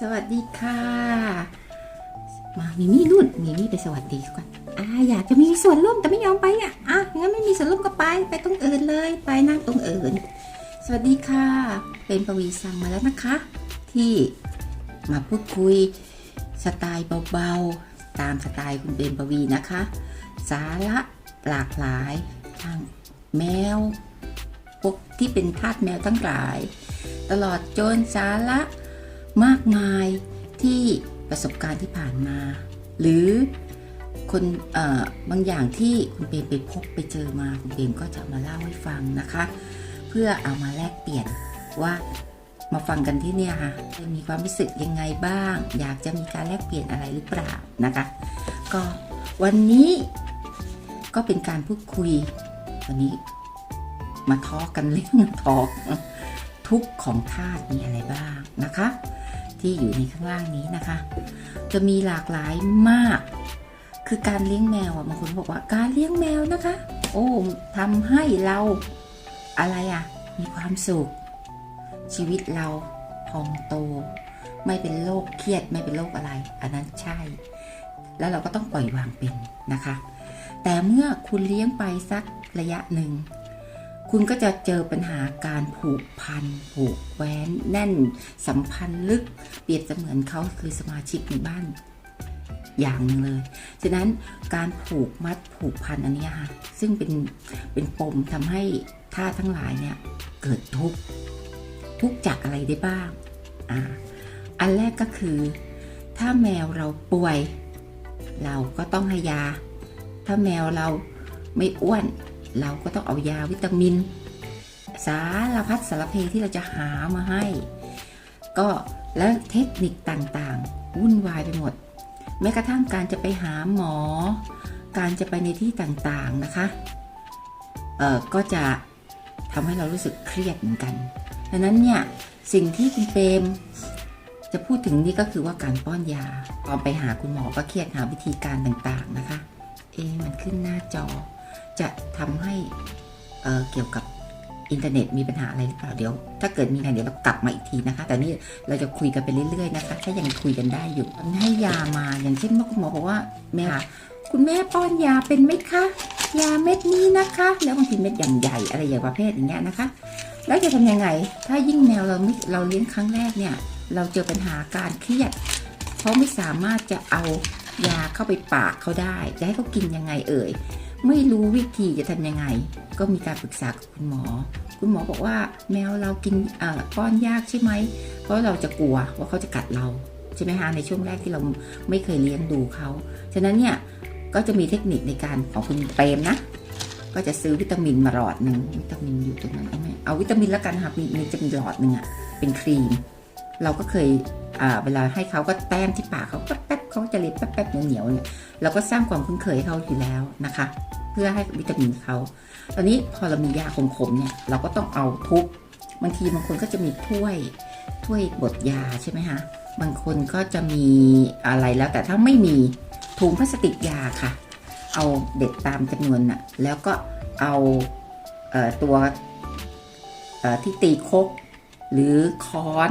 สวัสดีค่ะ มามีมี่นุ่นมีมี่ไปสวัสดีก่อนอ่าอยากจะมีส่วนร่วมแต่ไม่ยอมไปอะอะงั้นไม่มีส่วนร่วมก็ไปไปตรงอื่นเลย ไปนั่งตรงอื่น สวัสดีค่ะ เป็นปวีสั่งมาแล้วนะคะ ที่มาพูดคุยสไตล์เบาๆ ตามสไตล์คุณเบนปวีนะคะ สาระหลากหลายทางแมวพวกที่เป็นทาสแมวทั้งหลาย ตลอดจนสาระ มากมายที่ประสบการณ์ที่ผ่านมา หรือคนอบางอย่างที่คุณเปรมไปพบไปเจอมาคุณเปรมก็จะมาเล่าให้ฟังนะคะ เพื่อเอามาแลกเปลี่ยนว่ามาฟังกันที่เนี่ยค่ะจะมีความรู้สึกยังไงบ้าง อยากจะมีการแลกเปลี่ยนอะไรหรือเปล่านะคะ ก็วันนี้ก็เป็นการพูดคุย วันนี้มาทอกันเรื่องทอกทุกข์ของทาสมีอะไรบ้างนะคะ ที่อยู่ในข้างล่างนี้นะคะ จะมีหลากหลายมาก คือการเลี้ยงแมวอะบางคนบอกว่าการเลี้ยงแมวนะคะ โอ้ทำให้เราอะไรอะ มีความสุข ชีวิตเราพองโต ไม่เป็นโรคเครียดไม่เป็นโรคอะไร อันนั้นใช่ แล้วเราก็ต้องปล่อยวางเป็นนะคะ แต่เมื่อคุณเลี้ยงไปสักระยะหนึ่ง คุณก็จะเจอปัญหาการผูกพัน ผูกแว้น แน่น สัมพันธ์ลึก เปรียบเสมือนเขาคือสมาชิกในบ้าน อย่างหนึ่งเลย ฉะนั้นการผูกมัดผูกพันอันนี้ค่ะ ซึ่งเป็นเป็นปมทำให้ท่าทั้งหลายเนี่ยเกิดทุกข์ทุกข์จากอะไรได้บ้างอ่าอันแรกก็คือ ถ้าแมวเราป่วย เราก็ต้องให้ยา ถ้าแมวเราไม่อ้วน เราก็ต้องเอายาวิตามิน สารพัดสารเพที่เราจะหามาให้ ก็แล้วเทคนิคต่างๆ วุ่นวายไปหมด แม้กระทั่งการจะไปหาหมอ การจะไปในที่ต่างๆนะคะเออก็จะทำให้เรารู้สึกเครียดเหมือนกันดังนั้นเนี่ยสิ่งที่คุณเปรมจะพูดถึงนี่ก็คือว่าการป้อนยาตอนไปหาคุณหมอก็เครียดหาวิธีการต่างๆนะคะ เอะมันขึ้นหน้าจอ จะทำให้เเกี่ยวกับอินเทอร์เน็ตมีปัญหาอะไรหรือเปล่าเดี๋ยว ถ้าเกิดมีอะไรเดี๋ยวเรากลับมาอีกทีนะคะ แต่นี่เราจะคุยกันไปเรื่อยๆนะคะ ถ้ายังคุยกันได้อยู่ให้ยามาอย่างเช่นว่าคุณหมอบอกว่าแม่คุณแม่ป้อนยาเป็นไหมคะยาเม็ดนี้นะคะ แล้วบางทีเม็ดอย่างใหญ่อะไรอย่างประเภทอย่างเงี้ยนะคะ แล้วจะทำยังไง ถ้ายิ่งแมวเราไม่เราเลี้ยงครั้งแรกเนี่ยเราเจอปัญหาการเครียดเพราะไม่สามารถจะเอายาเข้าไปปากเขาได้ จะให้เขากินยังไงเอ่ย ไม่รู้วิธีจะทำยังไง ก็มีการปรึกษากับคุณหมอ คุณหมอบอกว่าแมวเรากินเอ่อป้อนยากใช่ไหม เพราะเราจะกลัวว่าเขาจะกัดเราใช่ไหมคะในช่วงแรกที่เราไม่เคยเลี้ยงดูเขา ฉะนั้นเนี่ยก็จะมีเทคนิคในการของคุณเปรมนะ ก็จะซื้อวิตามินมาหลอดหนึ่งวิตามินอยู่ตรงนั้นเอาไหมเอาวิตามินแล้วกันค่ะมีจะมีหลอดหนึ่งอะเป็นครีม เราก็เคย เวลาให้เขาก็แต้มที่ปากเขาแป๊บๆเขาจะเล็บแป๊บๆเหนียวๆเนี่ยเราก็สร้างความคุ้นเคยให้เขาอยู่แล้วนะคะ เพื่อให้วิตามินเขาตอนนี้พอเรามียาขมๆเนี่ยเราก็ต้องเอาทุบบางทีบางคนก็จะมีถ้วยถ้วยบดยาใช่ไหมคะบางคนก็จะมีอะไรแล้ว แต่ถ้าไม่มีถุงพลาสติกยาค่ะ เอาเด็ดตามจำนวนน่ะแล้วก็เอาเออตัวที่ตีคกหรือค้อน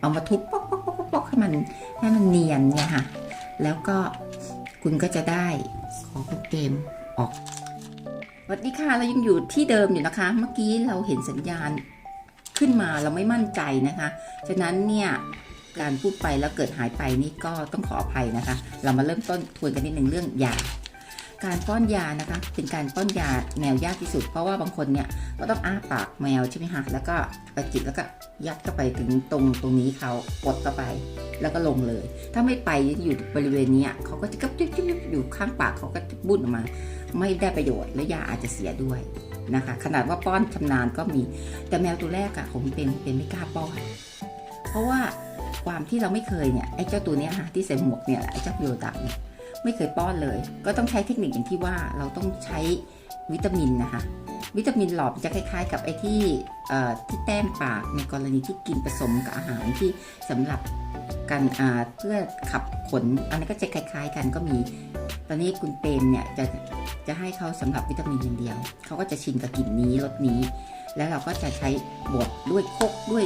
เอามาทุบปอกปอกปอ กบกให้มันให้มันเนียนเนี่ยค่ะ แล้วก็คุณก็จะได้ของคุเกมออกสวัสดีค่ะเรายังอยู่ที่เดิมอยู่นะคะ เมื่อกี้เราเห็นสัญญาณขึ้นมาเราไม่มั่นใจนะคะ ฉะนั้นเนี่ยการพูดไปแล้วเกิดหายไปนี่ก็ต้องขออภัยนะคะ เรามาเริ่มต้นทวนกันนิดหนึ่งเรื่องยา การป้อนยานะคะ เป็นการป้อนยาแมวยากที่สุด เพราะว่าบางคนเนี่ยก็ต้องอ้าปากแมวใช่ไหมคะแล้วก็กระจิกแล้วก็ยัดเข้าไปถึงตรงตรงนี้เขากดเข้าไป แล้วก็ลงเลย ถ้าไม่ไปอยู่บริเวณนี้เขาก็จะกระจุบอยู่ข้างปากเขาก็จะบุ่นออกมา ไม่ได้ประโยชน์และยาอาจจะเสียด้วยนะคะ ขนาดว่าป้อนชำนาญก็มี แต่แมวตัวแรกอะผมเป็นเป็นไม่กล้าป้อน เพราะว่าความที่เราไม่เคยเนี่ยไอ้เจ้าตัวเนี้ยค่ะที่ใส่หมวกเนี่ยไอ้เจ้าโยดะเนี่ย ไม่เคยป้อนเลย ก็ต้องใช้เทคนิคอย่างที่ว่าเราต้องใช้วิตามินนะคะ วิตามินหลอดจะคล้ายๆ กับไอ้ที่ที่แต้มปากในกรณีที่กินผสมกับอาหารที่สำหรับการเพื่อขับขนอันนี้นก็จะคล้ายๆ กันก็มี ตอนนี้คุณเปรมเนี่ยจะจะให้เขาสำหรับวิตามินอย่างเดียว เขาก็จะชินกับกลิ่นนี้รสนี้ แล้วเราก็จะใช้บดด้วยคกด้วย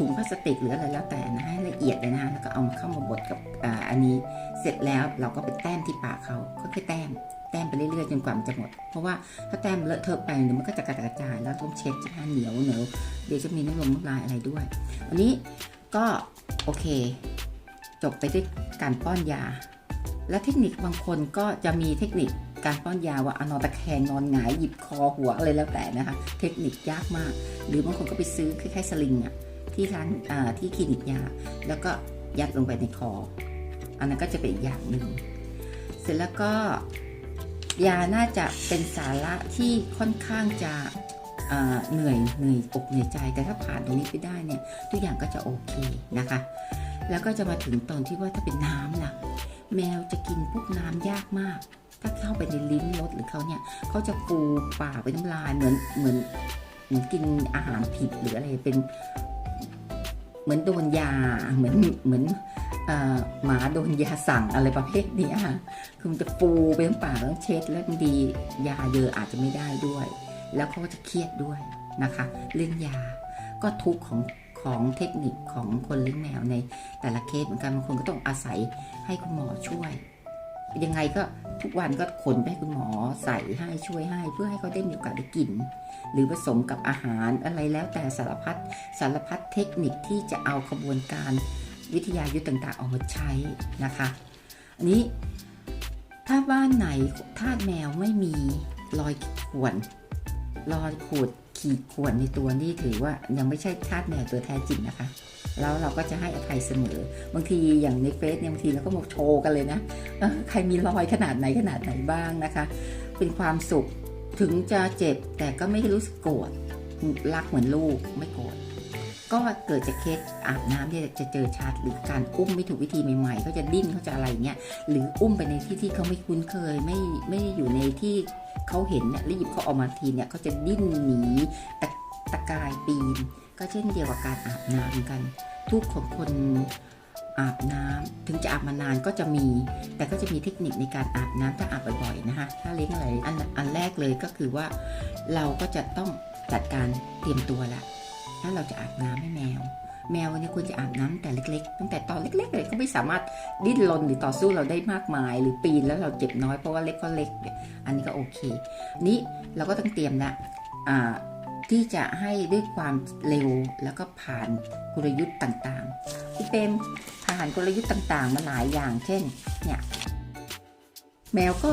ถุงพลาสติกหรืออะไรแล้วแต่นะให้ละเอียดเลยนะแล้วก็เอามาเข้ามาบดกับอ,อันนี้เสร็จแล้วเราก็ไปแต้มที่ปากเขาค่อยๆแต้มแต้มไปเรื่อยๆจนกว่ามันจะหมด เพราะว่าถ้าแต้มเลอะเทอะไปเดี๋ยวมันก็จะกระจายกระจายแล้วต้องเช็ดจะเหนียวเหนียวเดี๋ยวจะมีน้ำลมน้ำลายอะไรด้วยวันนี้ก็โอเค จบไปด้วยการป้อนยา และเทคนิคบางคนก็จะมีเทคนิคการป้อนยาว่าอนอนตะแคงนอนหงายหยิบคอหัวอะไรแล้วแต่นะคะ เทคนิคยากมาก หรือบางคนก็ไปซื้อคล้ายๆสลิงอะ ที่ร้านที่คลินิกยา แล้วก็ยัดลงไปในคอ อันนั้นก็จะเป็นอีกอย่างหนึ่ง เสร็จแล้วก็ยาน่าจะเป็นสาระที่ค่อนข้างจะเหนื่อยเหนื่อยอกเหนื่อยใจ แต่ถ้าผ่านตรงนี้ไปได้เนี่ยทุกอย่างก็จะโอเคนะคะ แล้วก็จะมาถึงตอนที่ว่าถ้าเป็นน้ำล่ะ แมวจะกินพวกน้ำยากมาก ถ้าเข้าไปในลิ้นรสหรือเขาเนี่ยเขาจะฟูปากเป็นน้ำลายเหมือนเหมือนเหมือนกินอาหารผิดหรืออะไรเป็น เหมือนโดนยาเหมือนเหมือนหมาโดนยาสั่งอะไรประเภทนี้ค่ะคือมันจะฟูไปทั้งปากต้งเช็ดแล้วบางทียาเยอะอาจจะไม่ได้ด้วย แล้วเขาก็จะเครียดด้วยนะคะเรื่องยาก็ทุกของของเทคนิคของคนเลี้ยงแมวในแต่ละเคสเหมือนกันบางคนก็ต้องอาศัยให้คุณหมอช่วย ยังไงก็ทุกวันก็ขนไปให้คุณหมอใส่ให้ช่วยให้เพื่อให้เขาได้มีโอกาสได้กิน หรือผสมกับอาหารอะไรแล้วแต่สารพัดสารพัดเทคนิคที่จะเอาขบวนการวิทยายุทธ์ต่างๆออกมาใช้นะคะอันนี้ถ้าบ้านไหนทาสแมวไม่มีรอยข่วนรอยขูดขีดข่วนในตัวนี่ถือว่ายังไม่ใช่ทาสแมวตัวแท้จริงนะคะ แล้วเราก็จะให้อภัยเสมอ บางทีอย่างในเฟซเนี่ยบางทีเราก็มาโชว์กันเลยนะใครมีรอยขนาดไหนขนาดไหนบ้างนะคะ เป็นความสุขถึงจะเจ็บแต่ก็ไม่รู้สึกโกรธรักเหมือนลูกไม่โกรธก็เกิดจากเคสอาบน้ำเนี่จะเจอชัดหรือการอุ้มไม่ถูกวิธีใหม่ๆเขาจะดิ้นเขาจะอะไรเงี้ยหรืออุ้มไปในที่ที่เขาไม่คุ้นเคยไม่ไม่อยู่ในที่เขาเห็นเนี่ยแล้วหยิบเขาออกมาทีเนี่ยเขาจะดิ้นหนีตะ ตะกายปีน ก็เช่นเดียวกับการอาบน้ำเหมือนกัน ทุกของคนอาบน้ำถึงจะอาบมานานก็จะมี แต่ก็จะมีเทคนิคในการอาบน้ำถ้าอาบบ่อยๆนะคะ ถ้าเลี้ยงอะไรอันอันแรกเลยก็คือว่า เราก็จะต้องจัดการเตรียมตัวละถ้าเราจะอาบน้ำให้แมว แมวเนี่ยควรจะอาบน้ำแต่เล็ก ๆ ตั้งแต่ตอนเล็กๆเลยเขาไม่สามารถดิ้นรนหรือต่อสู้เราได้มากมาย หรือปีนแล้วเราเจ็บน้อยเพราะว่าเล็กก็เล็ก อันนี้ก็โอเค นี้เราก็ต้องเตรียมละอ่า ที่จะให้ด้วยความเร็วแล้วก็ผ่านกลยุทธ์ต่างๆพี่เปมผ่านกลยุทธ์ต่างๆ มาหลายอย่าง เช่นเนี่ยแมวก็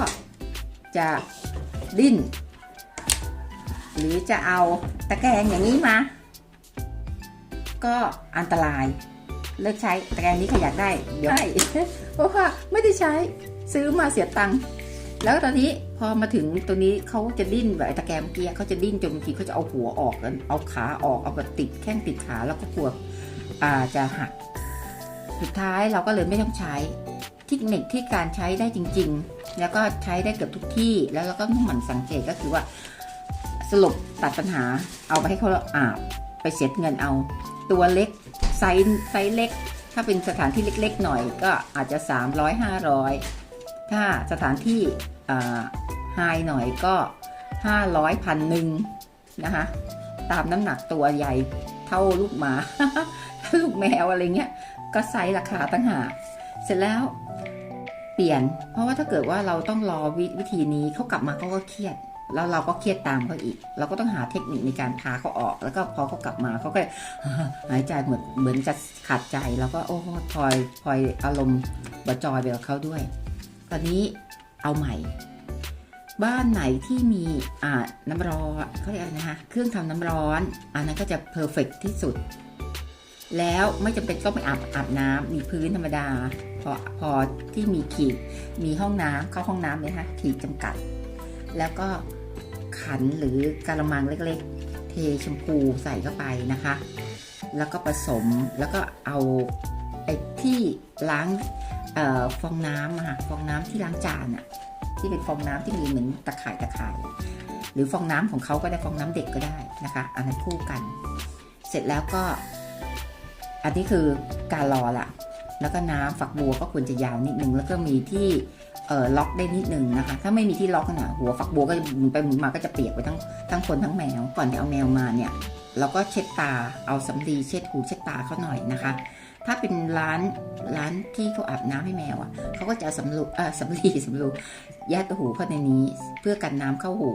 จะดิ้น หรือจะเอาตะแกรงอย่างนี้มา ก็อันตราย เลิกใช้ตะแกรงนี้ขยักได้เดี๋ยวให้เพราะว่าไม่ได้ใช้ซื้อมาเสียตังค์ แล้วตอนนี้พอมาถึงตัวนี้เขาจะดิ้นแบบไอ้ตะแกรงเมื่อกี้เขาจะดิ้นจนบางทีเขาจะเอาหัวออกกันเอาขาออกเอาแบบติดแข้งติดขาแล้วก็กลัวอ่าจะหัก สุดท้ายเราก็เลยไม่ต้องใช้เทคนิคที่การใช้ได้จริง ๆ แล้วก็ใช้ได้เกือบทุกที่แล้วเราก็ต้องหมั่นสังเกตก็คือว่า สรุปตัดปัญหาเอาไปให้เขาอาบไปเสียเงินเอา ตัวเล็กไซส์ไซส์เล็ก ถ้าเป็นสถานที่เล็ก ๆ หน่อยก็อาจจะ 300 500 ถ้าสถานที่ไฮหน่อยก็ 500พันหนึ่งนะคะ ตามน้ำหนักตัวใหญ่เท่าลูกหมา ลูกแมวอะไรเงี้ย ก็ไซส์ราคาตั้งหากเสร็จแล้วเปลี่ยน เพราะว่าถ้าเกิดว่าเราต้องรอววิธีนี้เขากลับมาเขาก็เครียด แล้วเราก็เครียดตามเขาอีก เราก็ต้องหาเทคนิคในการพาเขาออก แล้วก็พอเขากลับมาเขาก็หายใจเหมือนเหมือนจะขาดใจ แล้วก็โอ้พลอยพลอยอารมณ์บจอยไปกับเขาด้วย ตอนนี้เอาใหม่ บ้านไหนที่มีอ่าน้ำร้อนเขาเรียกอะไรนะคะเครื่องทำน้ำร้อน อันนั้นก็จะเพอร์เฟกที่สุด แล้วไม่จำเป็นต้องไปอาบอาบน้ำมีพื้นธรรมดา พอพอที่มีขีดมีห้องน้ำเข้าห้องน้ำเลยนะคะขีดจำกัด แล้วก็ขันหรือกระมังเล็กๆ เทชมพูใส่เข้าไปนะคะ แล้วก็ผสมแล้วก็เอาไอ้ที่ล้าง ฟองน้ำอะค่ะฟองน้ำที่ล้างจานอะที่เป็นฟองน้ำที่มีเหมือนตะข่ายตะข่าย หรือฟองน้ำของเขาก็ได้ฟองน้ำเด็กก็ได้นะคะ อันนั้นคู่กัน เสร็จแล้วก็อันนี้คือการรอละแล้วก็น้ำฝักบัวก็ควรจะยาวนิดนึงแล้วก็มีที่เออล็อกได้นิดนึงนะคะ ถ้าไม่มีที่ล็อกนะหัวฝักบัวก็หมุนไปหมุนมาก็จะเปียกไปทั้งทั้งคนทั้งแมวก่อนจะเอาแมวมาเนี่ยเราก็เช็ดตาเอาสำลีเช็ดหูเช็ดตาเขาหน่อยนะคะ ถ้าเป็นร้านร้านที่เขาอาบน้ำให้แมวอะเขาก็จะสำลูเออสำลีสำลูยัดตัวหูเข้าในนี้ เพื่อกันน้ำเข้าหู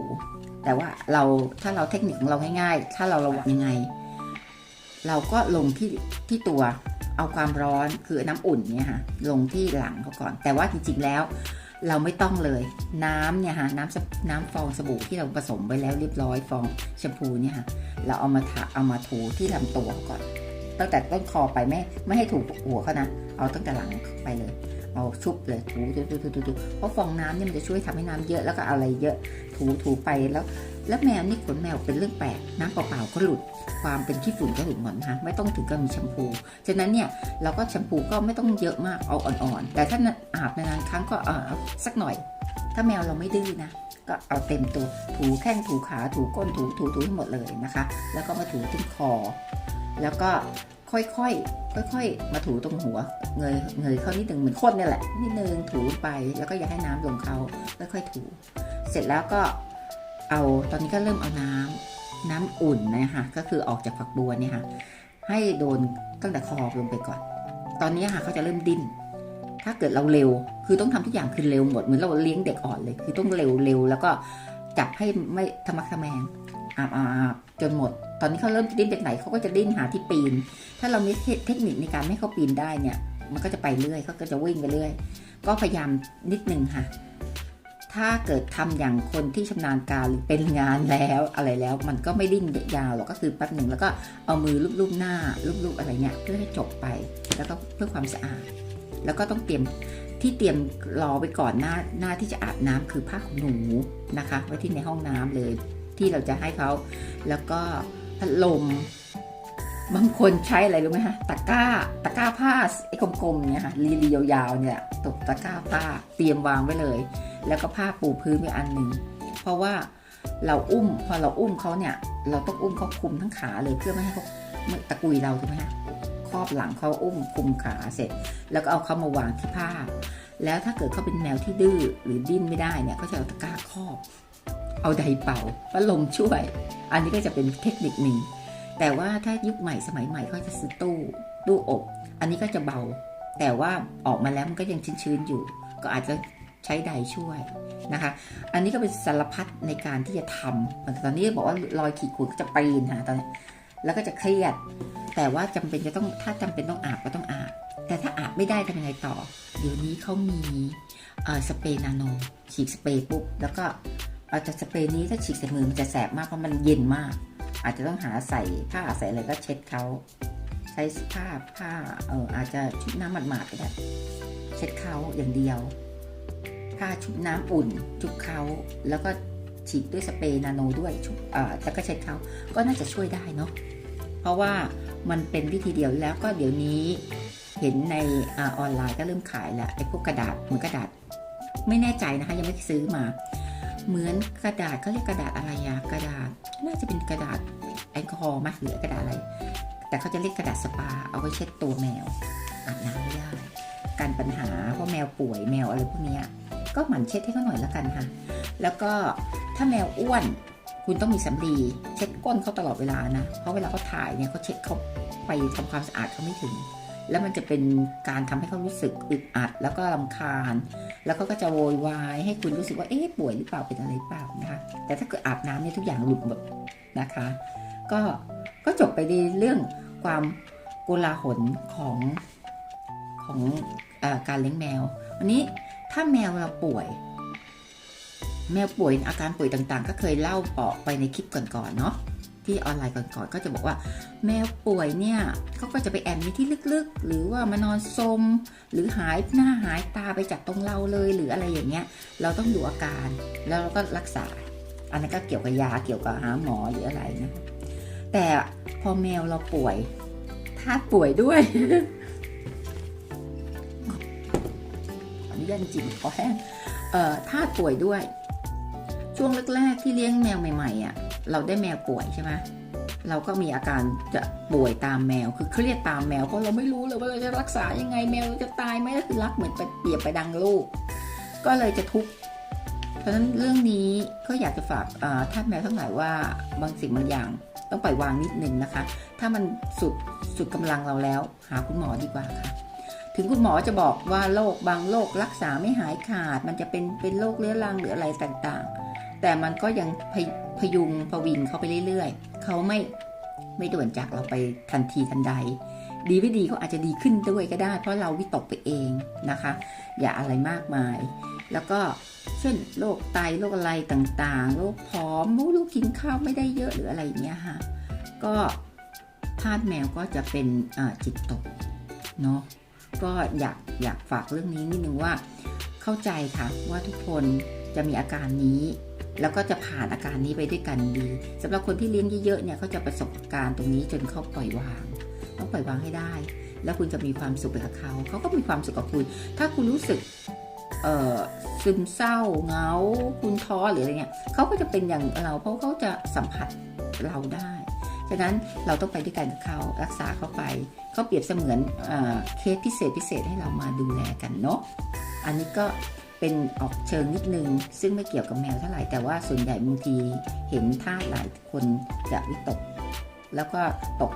แต่ว่าเราถ้าเราเทคนิคของเราง่ายๆ ถ้าเราระวังยังไง เราก็ลงที่ที่ตัวเอาความร้อนคือน้ำอุ่นเนี่ยค่ะลงที่หลังเขาก่อน แต่ว่าจริงๆแล้ว เราไม่ต้องเลยน้ำเนี่ยค่ะน้ำน้ำฟองสบู่ที่เราผสมไว้แล้วเรียบร้อยฟองแชมพูเนี่ยค่ะเราเอามาทาเอามาถูที่ลำตัวก่อน ตั้งแต่ต้นคอไปไม่ไม่ให้ถูหัวเขานะ เอาตั้งแต่หลังไปเลย เอาชุบเลยถูถูถูถูถูเพราะฟองน้ำเนี่ยมันจะช่วยทำให้น้ำเยอะแล้วก็เอาอะไรเยอะถูถูไปแล้ว แล้วแมวนี่ขนแมวเป็นเรื่องแปลกน้ำเปล่าๆก็หลุดความเป็นขี้ฝุ่นก็หลุดหมดนะคะไม่ต้องถึงกับมีแชมพูฉะนั้นเนี่ยเราก็แชมพูก็ไม่ต้องเยอะมากเอาอ่อนๆ แต่ถ้าอาบนานๆครั้งก็เอาเอาสักหน่อย ถ้าแมวเราไม่ดื้อนะก็เอาเต็มตัวถูแข้งถูขาถูก้นถูถูถูให้หมดเลยนะคะ แล้วก็มาถูที่คอ แล้วก็ค่อยๆ ค่อยๆ มาถูตรงหัว เงย เงยเข้านิดหนึ่งเหมือนคนเนี่ยแหละ นิดนึงถูไป แล้วก็อย่าให้น้ำลงเขาค่อยๆ ถู เสร็จแล้วก็เอา ตอนนี้ก็เริ่มเอาน้ำน้ำอุ่นนะคะก็คือออกจากฝักบัวเนี่ยค่ะ ให้โดนตั้งแต่คอลงไปก่อน ตอนนี้ค่ะเขาจะเริ่มดิ้น ถ้าเกิดเราเร็ว คือต้องทำทุกอย่างคือเร็วหมด เหมือนเราเลี้ยงเด็กอ่อนเลย คือต้องเร็วเร็วแล้วก็จับให้ไม่ทะมักทะแมงอาบอาบอาบจนหมด ตอนนี้เขาเริ่มจะดิ้นจากไหนเขาก็จะดิ้นหาที่ปีน ถ้าเรามีเทคนิคในการไม่ให้เขาปีนได้เนี่ย มันก็จะไปเรื่อยเขาก็จะวิ่งไปเรื่อย ก็พยายามนิดนึงค่ะถ้าเกิดทำอย่างคนที่ชำนาญการหรือเป็นงานแล้วอะไรแล้วมันก็ไม่ดิ้นยาวหรอกก็คือแป๊บหนึ่งแล้วก็เอามือลูบๆหน้าลูบๆอะไรเงี้ยเพื่อให้จบไป แล้วก็เพื่อความสะอาด แล้วก็ต้องเตรียมที่เตรียมรอไว้ก่อนหน้าหน้าที่จะอาบน้ำคือผ้าขนหนูนะคะ ไว้ที่ในห้องน้ำเลย ที่เราจะให้เขาแล้วก็ พัดลม บางคนใช้อะไรรู้ไหมคะตะกร้าตะกร้าผ้าไอ้กลมๆเนี่ยค่ะรีๆยาวๆเนี่ยตกตะกร้าผ้าเตรียมวางไว้เลย แล้วก็ผ้าปูพื้นไว้อันหนึ่งเพราะว่าเราอุ้มพอเราอุ้มเขาเนี่ยเราต้องอุ้มเขาคุมทั้งขาเลยเพื่อไม่ให้เขาตะกุยเราถูกไหมคะครอบหลังเขาอุ้มคุมขาเสร็จ แล้วก็เอาเขามาวางที่ผ้า แล้วถ้าเกิดเขาเป็นแมวที่ดื้อหรือดิ้นไม่ได้เนี่ยก็จะเอาตะกร้าครอบ เอาไดเป่าพัดลมช่วย อันนี้ก็จะเป็นเทคนิคหนึ่ง แต่ว่าถ้ายุคใหม่สมัยใหม่เขาจะซื้อตู้ตู้อบ อันนี้ก็จะเบา แต่ว่าออกมาแล้วมันก็ยังชื้นๆอยู่ ก็อาจจะใช้ไดช่วยนะคะ อันนี้ก็เป็นสารพัดในการที่จะทำตอนนี้บอกว่ารอยขีดข่วนก็จะปีนค่ะตอนนี้แล้วก็จะเครียด แต่ว่าจำเป็นจะต้องถ้าจำเป็นต้องอาบก็ต้องอาบ แต่ถ้าอาบไม่ได้ทำยังไงต่อ เดี๋ยวนี้เขามีสเปรย์นาโนฉีดสเปรย์ปุ๊บแล้วก็ เอาจากสเปรย์นี้ถ้าฉีดใส่มือมันจะแสบมากเพราะมันเย็นมาก อาจจะต้องหาใส่ผ้าใส่อะไรก็เช็ดเขาใช้ผ้าผ้าเอออาจจะชุบน้ำหมาดๆก็ได้เช็ดเขาอย่างเดียวผ้าชุบน้ำอุ่นชุบเขาแล้วก็ฉีดด้วยสเปรย์นาโนด้วยชุบเอ่อแล้วก็เช็ดเขาก็น่าจะช่วยได้เนาะเพราะว่ามันเป็นวิธีเดียวแล้วก็เดี๋ยวนี้ เห็นในอออนไลน์ก็เริ่มขายแล้วไอ้พวกกระดาษเหมือนกระดาษ ไม่แน่ใจนะคะยังไม่ซื้อมา เหมือนกระดาษเขาเรียกกระดาษอะไรอะกระดาษ น่าจะเป็นกระดาษแอลกอฮอล์ไหมหรือกระดาษอะไร แต่เขาจะเรียกกระดาษสปา เอาไว้เช็ดตัวแมวอาบน้ำไม่ได้การปัญหาเพราะแมวป่วยแมวอะไรพวกนี้ก็หมั่นเช็ดให้เขาหน่อยละกันค่ะ แล้วก็ถ้าแมวอ้วน คุณต้องมีสำลีเช็ดก้นเขาตลอดเวลานะ เพราะเวลาเขาถ่ายเนี่ยเขาเช็ดเขาไปทำความสะอาดเขาไม่ถึง แล้วมันจะเป็นการทำให้เขารู้สึกอึดอัด แล้วก็รำคาญ แล้วเขาก็จะโวยวายให้คุณรู้สึกว่าเอ๊ะป่วยหรือเปล่าเป็นอะไรเปล่านะคะ แต่ถ้าเกิดอาบน้ำเนี่ยทุกอย่างหลุดหมดนะคะ ก็ก็จบไปในเรื่องความโกลาหลของของอการเลี้ยงแมว วันนี้ถ้าแมวเราป่วย แมวป่วยอาการป่วยต่างๆ ก็เคยเล่าออกไปในคลิปก่อนๆเนาะ ที่ออนไลน์ก่อนๆก็จะบอกว่า แมวป่วยเนี่ยเขาก็จะไปแอบในที่ลึกๆ หรือว่ามานอนซมหรือหายหน้าหายตาไปจากตรงเราเลยหรืออะไรอย่างเงี้ย เราต้องดูอาการแล้วเราก็รักษา อันนั้นก็เกี่ยวกับยาเกี่ยวกับหาหมอหรืออะไรนะแต่พอแมวเราป่วยถ้าป่วยด้วยขออนุญาตจริงขอแห้งเอ่อถ้าป่วยด้วย ช่วงแรกๆที่เลี้ยงแมวใหม่ๆอะ เราได้แมวป่วยใช่ไหมเราก็มีอาการจะป่วยตามแมว คือเครียดตามแมว เพราะเราไม่รู้เลยว่าเราจะรักษายังไงแมวจะตายไหมก็คือรักเหมือนไปเปรียบไปดังลูก ก็เลยจะทุกข์ เพราะฉะนั้นเรื่องนี้ก็อยากจะฝากท่านแมวทั้งหลายว่าบางสิ่งบางอย่างต้องปล่อยวางนิดนึงนะคะ ถ้ามันสุดสุดกำลังเราแล้ว หาคุณหมอดีกว่าค่ะ ถึงคุณหมอจะบอกว่าโรคบางโรครักษาไม่หายขาด มันจะเป็นเป็นโรคเรื้อรังหรืออะไรต่างๆ แต่มันก็ยัง พยุงพวิงเขาไปเรื่อยๆ เขาไม่ไม่ด่วนจากเราไปทันทีทันใด ดีไม่ดีเขาอาจจะดีขึ้นด้วยก็ได้ เพราะเราวิตกไปเองนะคะ อย่าอะไรมากมาย แล้วก็เช่นโรคไตโรคอะไรต่างๆโรคผอมลูกกินข้าวไม่ได้เยอะหรืออะไรอย่างเงี้ยค่ะ ก็ทาสแมวก็จะเป็นจิตตกเนาะก็อยากอยากฝากเรื่องนี้นิดนึงว่า เข้าใจค่ะว่าทุกคนจะมีอาการนี้ แล้วก็จะผ่านอาการนี้ไปด้วยกันดีสำหรับคนที่เลี้ยงเยอะๆเนี่ยเขาจะประสบการณ์ตรงนี้จนเขาปล่อยวาง ต้องปล่อยวางให้ได้ แล้วคุณจะมีความสุขไปกับเขา เขาก็มีความสุขกับคุณ ถ้าคุณรู้สึกเอ่อซึมเศร้าเงา คุณท้อหรืออะไรเงี้ยเขาก็จะเป็นอย่างเราเพราะเขาจะสัมผัสเราได้ฉะนั้นเราต้องไปด้วยกันกับเขารักษาเขาไปเขาเปรียบเสมือนเอเคสพิเศษพิเศษให้เรามาดูแลกันเนาะอันนี้ก็ เป็นออกเชิงนิดนึง ซึ่งไม่เกี่ยวกับแมวเท่าไหร่ แต่ว่าส่วนใหญ่บางทีเห็นท่าหลายคนจะวิตก แล้วก็ตก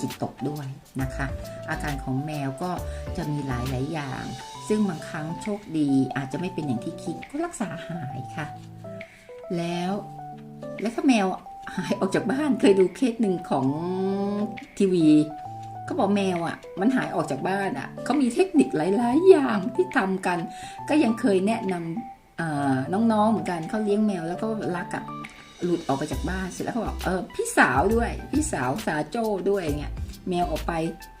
จิตตกด้วยนะคะ อาการของแมวก็จะมีหลายหลายอย่าง ซึ่งบางครั้งโชคดีอาจจะไม่เป็นอย่างที่คิดก็รักษาหายค่ะ แล้วแล้วถ้าแมวหายออกจากบ้านเคยดูเคสหนึ่งของทีวี เขาบอกแมวอะ มันหายออกจากบ้านอะเขามีเทคนิคหลายๆ อย่างที่ทำกัน ก็ยังเคยแนะนำเอ่อน้องๆเหมือนกันเขาเลี้ยงแมวแล้วก็รักกับหลุดออกไปจากบ้านเสร็จแล้วเขาบอกเออพี่สาวด้วย พี่สาวสาโจ้ด้วยเงี้ยแมวออกไป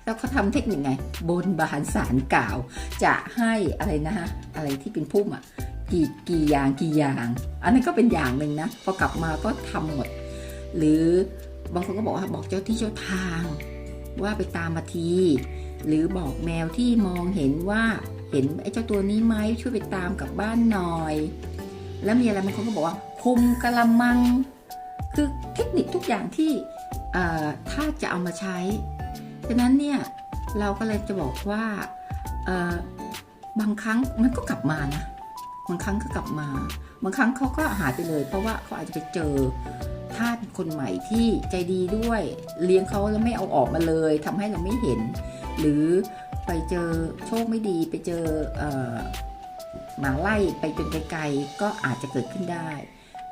แล้วเขาทำเทคนิคไง บนบานสารกล่าว จะให้อะไรนะฮะอะไรที่เป็นพุ่มอะกี่กี่อย่างกี่อย่าง อันนั้นก็เป็นอย่างหนึ่งนะพอกลับมาก็ทำหมด หรือบางคนก็บอกว่าบอกเจ้าที่เจ้าทาง ว่าไปตามมาที หรือบอกแมวที่มองเห็นว่าเห็นไอ้เจ้าตัวนี้ไหมช่วยไปตามกลับบ้านหน่อย แล้วมีอะไรบางคนก็บอกว่า คุมกะละมัง คือเทคนิคทุกอย่างที่ถ้าจะเอามาใช้ฉะนั้นเนี่ยเราก็เลยจะบอกว่าบางครั้งมันก็กลับมานะบางครั้งก็กลับมา บางครั้งเขาก็หายไปเลย เพราะว่าเขาอาจจะไปเจอ ทาสคนใหม่ที่ใจดีด้วย เลี้ยงเขาแล้วไม่เอาออกมาเลยทำให้เราไม่เห็น หรือไปเจอโชคไม่ดีไปเจอเออหมาไล่ไปจนไกลๆก็อาจจะเกิดขึ้นได้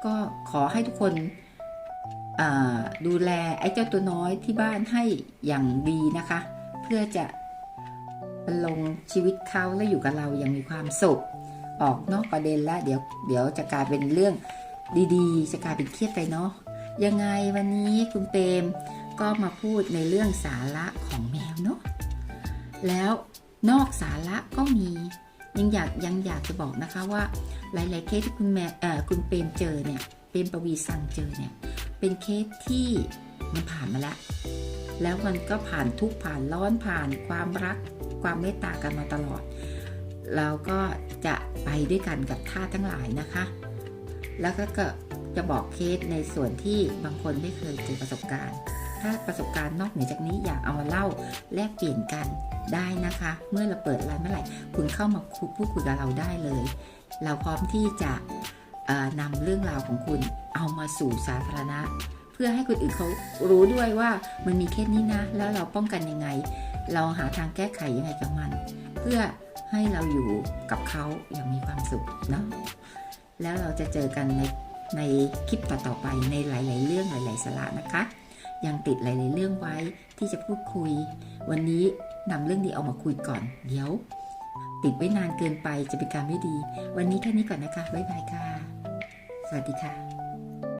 ก็ขอให้ทุกคนดูแลไอ้เจ้าตัวน้อยที่บ้านให้อย่างดีนะคะ เพื่อจะลงชีวิตเขาและอยู่กับเราอย่างมีความสุข ออกนอกประเด็นแล้วเดี๋ยวเดี๋ยวจะกลายเป็นเรื่องดีๆ จะกลายเป็นเครียดไปเนาะ ยังไงวันนี้คุณเปมก็มาพูดในเรื่องสาระของแมวเนาะแล้วนอกสาระก็มี ยังอยากยังอยากจะบอกนะคะว่าหลาย ๆ เคสที่คุณแม่เออคุณเปมเจอเนี่ยเปรมประวีสั่งเจอเนี่ยเป็นเคสที่มันผ่านมาแล้ว แล้วมันก็ผ่านทุกผ่านร้อนผ่านความรักความเมตตากันมาตลอด เราก็จะไปด้วยกันกับท่าทั้งหลายนะคะ แล้วก็ จะบอกเคสในส่วนที่บางคนไม่เคยเจอประสบการณ์ ถ้าประสบการณ์นอกเหนือจากนี้อยากเอามาเล่าแลกเปลี่ยนกันได้นะคะ เมื่อเราเปิดไลน์เมื่อไหร่คุณเข้ามาพูดคุยกับเราได้เลย เราพร้อมที่จะนำเรื่องราวของคุณเอามาสู่สาธารณะ เพื่อให้คนอื่นเขารู้ด้วยว่ามันมีเคสนี้นะ แล้วเราป้องกันยังไง เราหาทางแก้ไขยังไงกับมัน เพื่อให้เราอยู่กับเขาอย่างมีความสุขเนาะแล้วเราจะเจอกันใน ในคลิปต่อๆไปในหลาย ๆ เรื่องหลาย ๆสาระนะคะ ยังติดหลาย ๆ เรื่องไว้ที่จะพูดคุย วันนี้นำเรื่องนี้เอามาคุยก่อน เดี๋ยว ติดไว้นานเกินไปจะเป็นการไม่ดี วันนี้แค่นี้ก่อนนะคะบ๊ายบายค่ะ สวัสดีค่ะ